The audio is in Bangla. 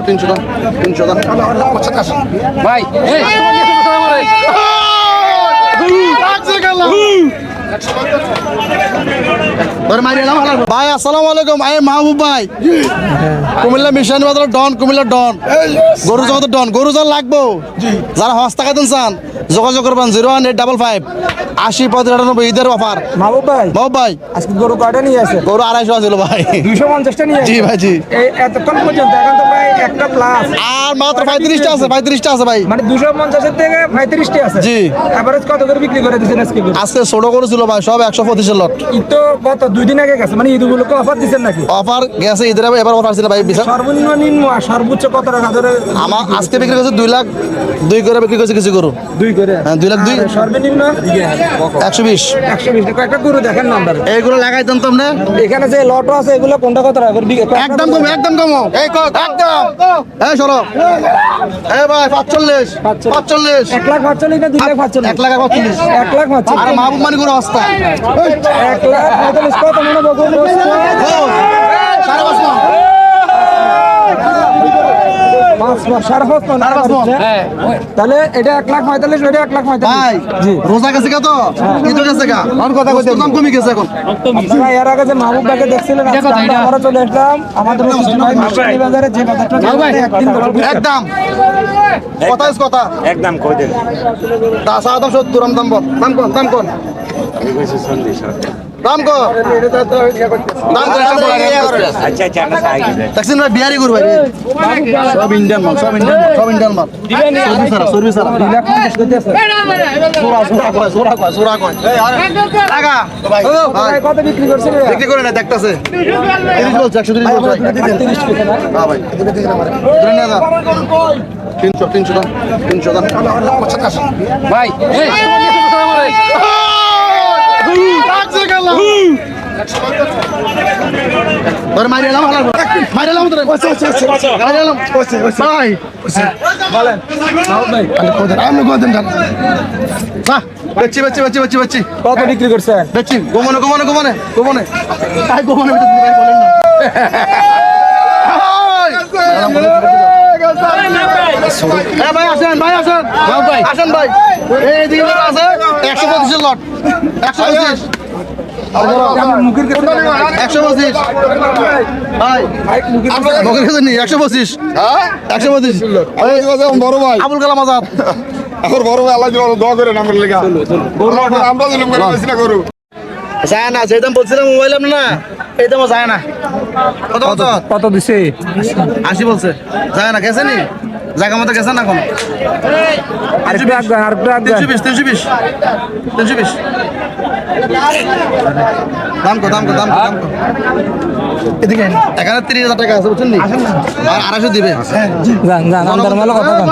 তিনশো তিনশো তিনশো ভাই এই, ভাই আসসালামু আলাইকুম। আই মাহবুব ভাই। কুমিল্লা মিশন বাজার ডন কুমিল্লা ডন। গরু জগতের ডন গরু যা লাগবো। যারা হস টাকা দিন চান যোগাযোগ করবেন zero one eight double five আশি পঁয়ত্রিশ আটানব্বই ঈদের অফার। মাহবুব ভাই মাহবুব ভাই। আজকে গরু কয়টা নিয়ে আছে গরু আড়াইশো আছিল ভাই। দুইশো পঞ্চাশটা নিয়ে জি ভাই জি। এতক্ষণ পর্যন্ত এখন তো প্রায় একটা প্লাস আর মাত্র পঁয়ত্রিশটা আছে পঁয়ত্রিশটা আছে ভাই। মানে দুশো পঞ্চাশের থেকে পঁয়ত্রিশটি আছে? জি। এভারেজ কত করে বিক্রি করে দিচ্ছেন আজকে আজকে ছোট গরু ছিল ভাই সব একশো পঁচিশের লট তো দুই দিন আগে গেছে মানে ঈদগুলোকে অফার দিচ্ছেন নাকি? অফার গেছে ঈদের এবার অফার ছিল ভাই বিশাল সর্বনিম্ন আর সর্বোচ্চ কত টাকা ধরে আমার আজকে বিক্রি করছে দুই লাখ দুই করে বিক্রি করছে কিছু গরু। দুই করে? হ্যাঁ, দুই লাখ দুই। সর্বনিম্ন? একশো বিশ। একশো বিশ। টাকা একটা গরু দেখেন নাম্বার এইগুলো তো এখানে যে লটো আছে এগুলো কোনটা কত টাকা একদম কম একদম কম। এই একদম। এই সরো। এই ভাই পাঁচচল্লিশ। পাঁচচল্লিশ। এক লাখ পাঁচচল্লিশ না দুই লাখ পাঁচচল্লিশ? এক লাখ পাঁচচল্লিশ। এক লাখ আর পাঁচচল্লিশ মাহবুব মানি অবস্থা। এক লাখ পঁয়তাল্লিশ কত মনে। হ্যাঁ, তাহলে এটা এক লাখ পঁয়তাল্লিশ ওইটা এক লাখ ভাই পঁয়তাল্লিশ জি। রোজা গেছে কত ঈদ গেছে গা? আমার কথা কইতে দাম কমে গেছে এখন। আপনারা এর আগে যে মাহবুব ভাইকে দেখছিলেন আমরা চলে আসলাম। আমাদের ভাই বাজারে যে। একদম। কথা ইস কথা। একদম কই দেন। দাম দাম দাম কোন দাম কোন? দাম আচ্ছা আচ্ছা আমরা দেখছেন ভাই বিহারি করু ভাই সব ইন্ডিয়ান মাল সব ইন্ডিয়ান সব ইন্ডিয়ান মাল সর্বি সারা সর্বি সারা দুই লাখ পঞ্চাশ করতেছে। সোরা সোরা কয় সোরা কয় সোরা কয় টাকা ভাই ও, ভাই কত বিক্রি করছেন বিক্রি করে না দেখতাছে 30 বলছে 130 বলছে ভাই তিরিশ না? হ্যাঁ ভাই ধরে নিয়ে যান 300 300 দাম 300 দাম ভাই তোর মারি এলাম হালার মারি এলাম তোর মারি এলাম ভাই। বলেন। মাহবুব ভাই আমি কোদেন খান বাহ। বেচি বেচি বেচি বেচি বেচি। কত বিক্রি করছেন? বেচি। গোমনে গোমনে গোমনে গোমনে। আই গোমনে ভিতর দিকে বলেন না। এ ভাই আসেন ভাই আসেন। ভাই আসেন ভাই। এই আছে একশো পঁচিশের লট। একশো পঁচিশ। একশো পঁচিশ। ভাই মুখের কাছে নি একশো পঁচিশ। একশো পঁচিশ। বড় ভাই। আবুল কালাম আজাদ। আমার বড় ভাই আল্লাহ দোয়া করে নামের লেখা আমরা জুলুম করে বেশি না করু যায় না যে দাম বলছিলাম মোবাইল না এই দামও যায় না। কত কত কত দিছে? আশি বলছে। যায় না গেছে নি? জায়গা মতো গেছে না এখন? আরেকটু আগান আরেকটু আগান তিনশো বিশ তিনশো বিশ। তিনশো বিশ। দাম কো দাম কো দাম কো দাম কো এদিকে আয়। এখানে তিরিশ হাজার টাকা আছে বুঝছেন আর আড়াইশো দিবে। কথা ধরো।